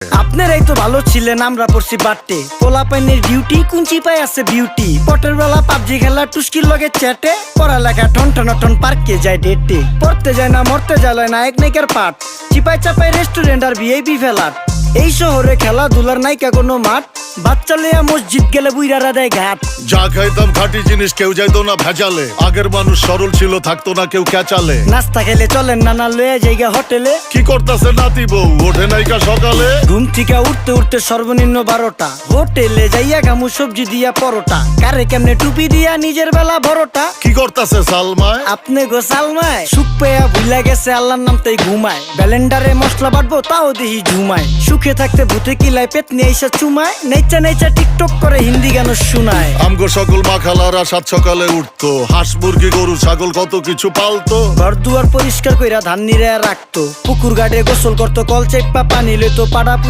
আপনারাই তো ভালো ছিলেন, আমরা পড়ছি বাট্টে পোলা পাইনের ডিউটি কুঞ্চি পায় আছে বিউটি পটের বেলা পাবজি খেলা, টুস্কির লগে চ্যাটে। পড়ালেখা টন টন টন পার্কে যায় ডেটে। পড়তে যায় না, মরতে যায় না, এক নাইকের পাট চিপাই চাপাই রেস্টুরেন্ট আর ভিআইপি ফেলার। এই শহরে খেলাধুলার নাইকা কোনো মাঠ বাচ্চা লইয়া মসজিদ গেলে বুইরারা দেয় ঘাট। যা খাইতাম খাঁটি জিনিস কেউ যাইতো না ভেজালে। আগের মানুষ সরল ছিল থাকতো না কেউ ক্যাচালে। নাস্তা খেলে চলেন নানা লয়ে জায়গা হোটেলে। কি করতাছে নাতি বউ? ওঠে নাইকা সকালে। ঘুম থেকে উঠতে উঠতে সর্বনিম্ন বারোটা। হোটেলে যাইয়া গামু সবজি দিয়া পরোটা। কারে কেমনে টুপি দিয়া নিজের বেলা বড়টা কি করতাছে সালমায়? আপনি গো সালমায় সুখ পেয়া ভুলা গেছে আল্লাহর নাম তাই ঘুমায়। ব্যালেন্ডারে মশলা বাটবো তাও দেখি ঝুমায়। সুখে থাকতে ভূতে কিলায় পেট নিয়ে এসে চুমায় নেচা টিকটক করে হিন্দি গান শুনায়। আমগো সকল মাখালারা সাত সকালে উঠতো। হাঁস মুরগি গরু ছাগল কত কিছু পালতো। ঘর দুয়ার পরিষ্কার কইরা ধান নিরে রাখতো। পুকুর গাড়ে গোসল করতো কল চেক পা পানি লইতো পাড়া